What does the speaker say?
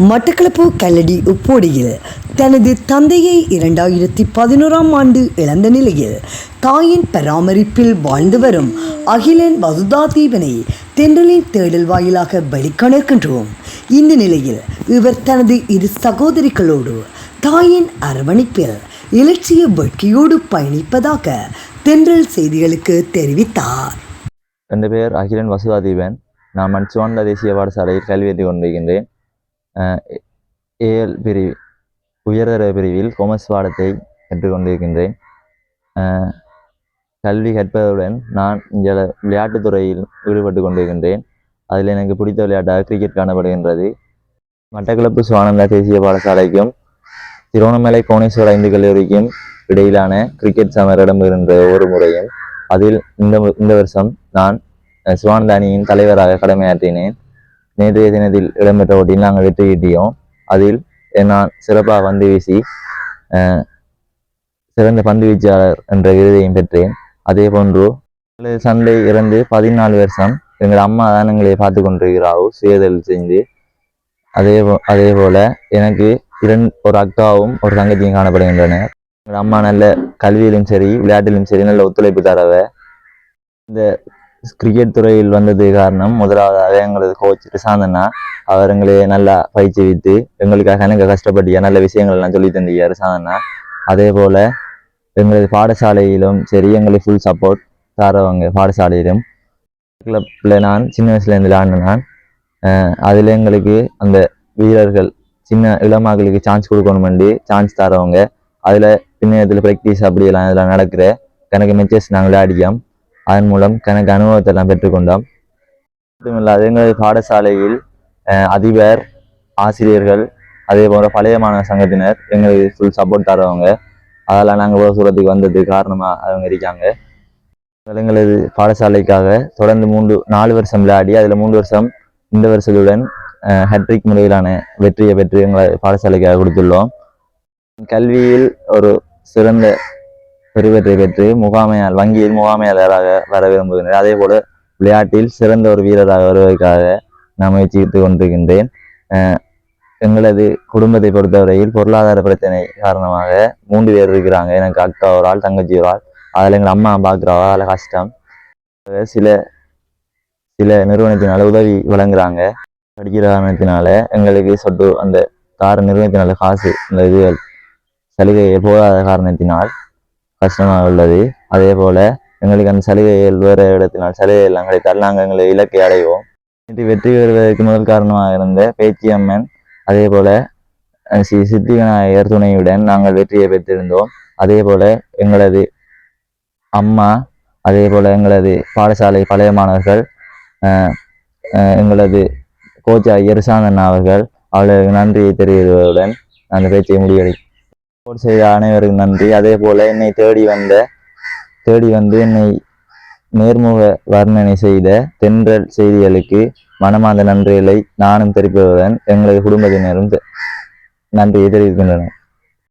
மட்டக்களப்பு கல்லடி உப்போடியில் தனது தந்தையை இரண்டாயிரத்தி பதினோராம் ஆண்டு இழந்த நிலையில் தாயின் பராமரிப்பில் வாழ்ந்து வரும் அகிலன் வசுதா தீபனை தென்றலின் தேடல் வாயிலாக வெளிக்கணர்கின்றோம். இந்த நிலையில் இவர் தனது இரு சகோதரிகளோடு தாயின் அரவணைப்பில் இலட்சிய வெற்றியோடு பயணிப்பதாக தென்றல் செய்திகளுக்கு தெரிவித்தார். என் பெயர் அகிலன் வசுதா தீபன் நான் மன்சுவான்ல தேசிய பாடசாலையில் கல்வி கற்றுக் கொண்டிருக்கின்றேன். ஏஎல் பிரிவு உயர்தர பிரிவில் கொமர்ஸ் பாடத்தை கற்றுக்கொண்டிருக்கின்றேன். கல்வி கற்பதுடன் நான் இங்கே விளையாட்டுத் துறையில் ஈடுபட்டு கொண்டிருக்கின்றேன். அதில் எனக்கு பிடித்த விளையாட்டாக கிரிக்கெட் காணப்படுகின்றது. மட்டக்களப்பு சுவானந்தா தேசிய பாடசாலைக்கும் திருவண்ணாமலை கோணேஸ்வர ஐந்து கல்லூரிக்கும் இடையிலான கிரிக்கெட் சமர் இடம்பெறுகின்ற ஒரு முறையும் அதில் இந்த இந்த வருஷம் நான் சுவானந்தானியின் தலைவராக கடமையாற்றினேன். நேற்றைய தினத்தில் இடம்பெற்ற போட்டியில் நாங்கள் வெற்றி கிட்டியோம் அதில் நான் சிறப்பாக பந்து வீசி அஹ், சிறந்த பந்து வீச்சாளர் என்ற விருதையும் பெற்றேன். அதே போன்று சண்டை இறந்து பதினாலு வருஷம் எங்கள் அம்மா தான் எங்களை பார்த்து கொண்டிருக்கிறாவோ சுயதொழில் செஞ்சு அதே போ அதே போல எனக்கு இரண்டு ஒரு அக்காவும் ஒரு தங்கச்சியும் காணப்படுகின்றனர் எங்கள் அம்மா நல்ல கல்வியிலும் சரி விளையாட்டிலும் சரி நல்ல ஒத்துழைப்பு தரவை. இந்த கிரிக்கெட் துறையில் வந்தது காரணம் முதலாவதாக எங்களது கோச் ரிசாந்தண்ணா அவர் எங்களை நல்லா பயிற்சிவித்து எங்களுக்காக எனக்கு கஷ்டப்பட்டியா நல்ல விஷயங்கள் எல்லாம் சொல்லி தந்தீங்க ரிசாந்தண்ணா அதே போல எங்களது பாடசாலையிலும் சரி எங்களுக்கு ஃபுல் சப்போர்ட் தரவங்க பாடசாலையிலும். கிளப்பில் நான் சின்ன வயசுலேருந்து விளையாடினேன் அதில் எங்களுக்கு அந்த வீரர்கள் சின்ன இளமாக்களுக்கு சான்ஸ் கொடுக்கணுமெண்டு சான்ஸ் தரவங்க அதில் பின்னத்தில் ப்ராக்டிஸ் அப்படியெல்லாம் இதெல்லாம் நடக்கிற கணக்கு மெச்சஸ் நாங்கள் விளையாடிக்கோம் அதன் மூலம் கணக்கு அனுபவத்தை எல்லாம் பெற்றுக்கொண்டோம் மட்டுமில்லாது எங்களது பாடசாலையில் அஹ், அதிபர் ஆசிரியர்கள் அதே போன்ற பழைய மாணவ சங்கத்தினர் எங்களுக்கு ஃபுல் சப்போர்ட் தரவங்க அதெல்லாம் நாங்கள் இவ்வளோ தூரத்துக்கு வந்ததுக்கு காரணமாக அவங்க இருக்காங்க. எங்களது பாடசாலைக்காக தொடர்ந்து மூன்று நாலு வருஷம் விளையாடி அதில் மூன்று வருஷம் இந்த வருஷத்துடன் ஹட்ரிக் முறையிலான வெற்றியை பெற்று எங்களை பாடசாலைக்காக கொடுத்துள்ளோம். கல்வியில் ஒரு சிறந்த பெருவெற்றி பெற்று முகாமையால் வங்கியில் முகாமையாளராக வர விரும்புகின்றேன். அதே போல விளையாட்டில் சிறந்த ஒரு வீரராக வருவதற்காக நான் முயற்சித்து கொண்டிருக்கின்றேன். எங்களது குடும்பத்தை பொறுத்தவரையில் பொருளாதார பிரச்சனை காரணமாக மூன்று பேர் இருக்கிறாங்க. எனக்கு அக்கா ஒரு ஆள் தங்கச்சி ஒரு ஆள். அதில் எங்கள் அம்மா பார்க்குறவா அதில் கஷ்டம். சில சில நிறுவனத்தினால உதவி வழங்குறாங்க. படிக்கிற காரணத்தினால எங்களுக்கு சொட்டு அந்த தார நிறுவனத்தினால காசு இந்த இதுகள் சலுகை போகாத காரணத்தினால் கஷ்டமாக உள்ளது. அதே போல எங்களுக்கு அந்த சலுகைகள் வேறு இடத்தினால் சலுகை எல்லாம் கிடைத்தால் நாங்கள் எங்களை இலக்கை அடைவோம். இது வெற்றி பெறுவதற்கு முதல் காரணமாக இருந்த பேச்சியம்மன் அதே போல ஸ்ரீ சித்தி விநாயகர் துணையுடன் நாங்கள் வெற்றியை பெற்றிருந்தோம். அதே போல எங்களது அம்மா அதே போல எங்களது பாடசாலை பழைய மாணவர்கள் அஹ், அஹ், எங்களது கோச்சா எருசாந்தன் அவர்கள் அவளுக்கு நன்றியை தெரிவிப்பதுடன் அந்த பேச்சை முடிவடை சப்போர்ட் செய்த அனைவருக்கும் நன்றி. அதே போல என்னை தேடி வந்த தேடி வந்து என்னை நேர்முக வர்ணனை செய்த தென்றல் செய்திகளுக்கு மனமார்ந்த நன்றிகளை நானும் தெரிவிப்பதுடன் எங்களது குடும்பத்தினரும் நன்றியை தெரிவிக்கின்றனர்.